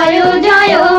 জয় জয়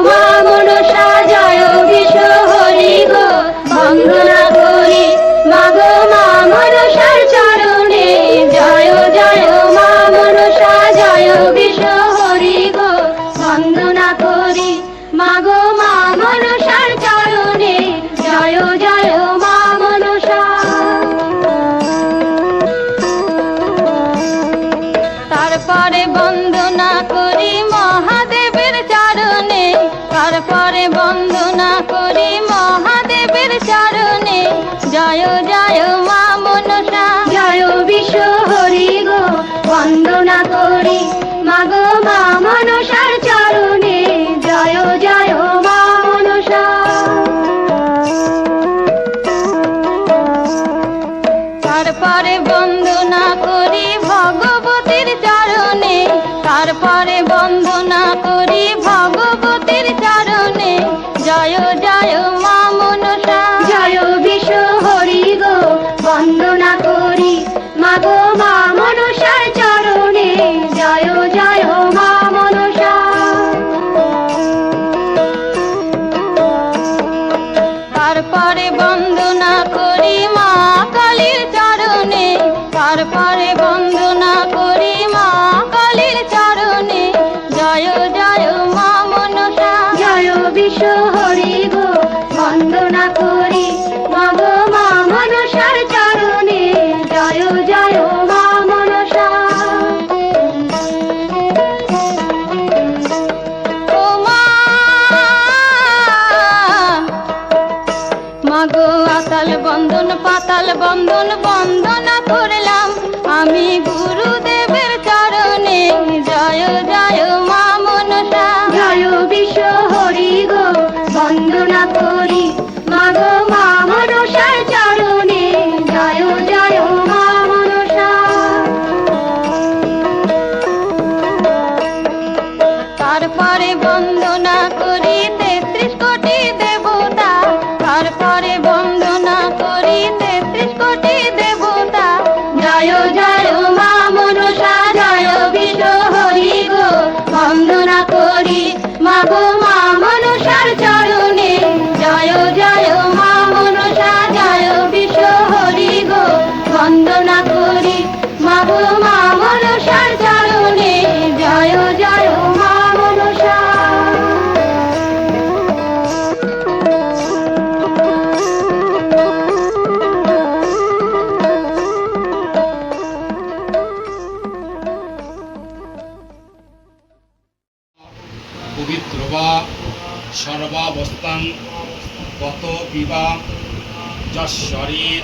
শরীর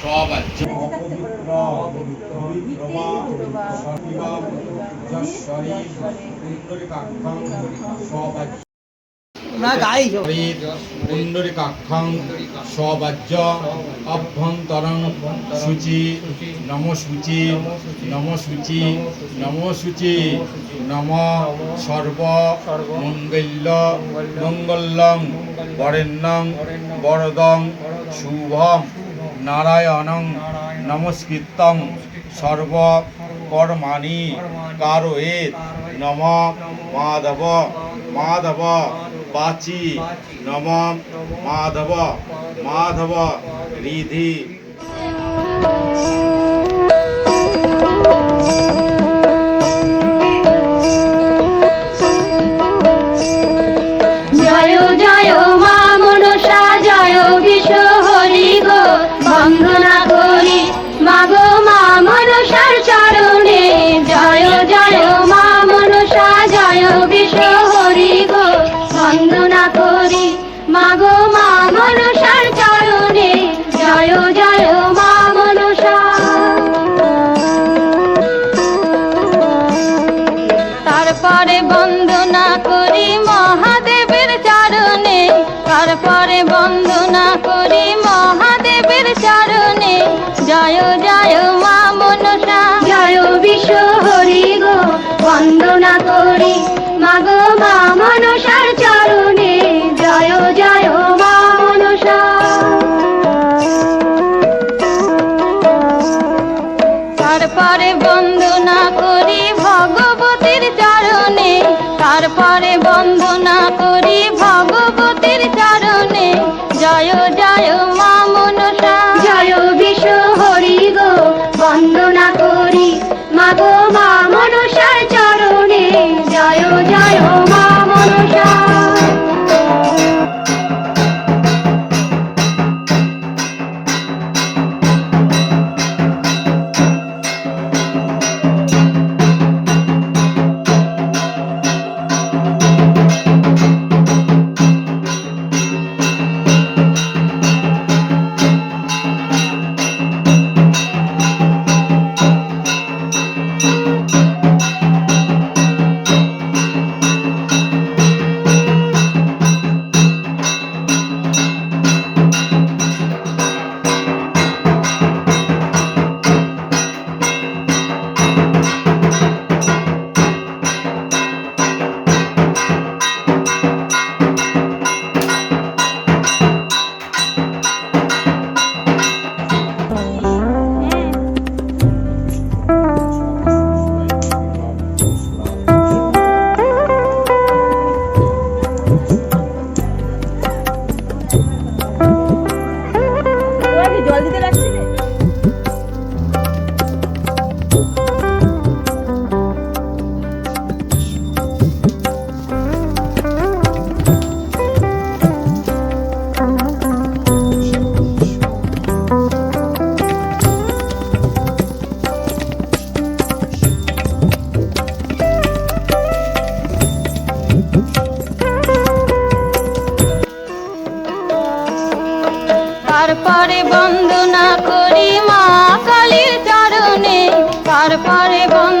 সব আছে। সব আছে। পুণ্ডরিকাক্ষং স্ববাজ্য অভ্যন্তরং সূচি নম সূচি নম সূচি নম সূচি নম সর্ব মঙ্গল্য মঙ্গলং বরেণ্যং বরদং শুভম নারায়ণং নমস্কৃতং সর্ব কর্মাণি কারোয়েত নম মাধব মাধব पाची नमः माधव माधव रिधि করে বন্দনা পরে না করি মা কালীর চরণে তারপরে বন্ধু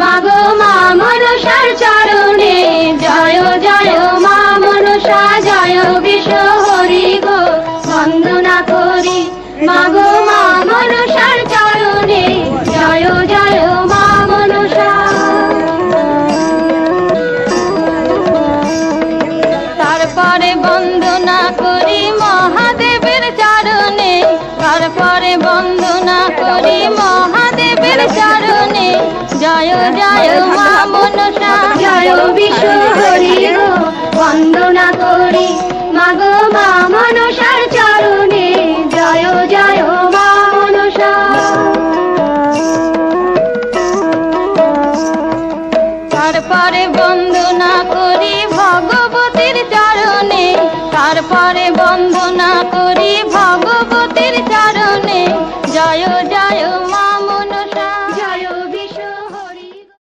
মাগো মা চরণে জয় জয় মা মনসা জয় বিশ্ব হরি বন্দনা করি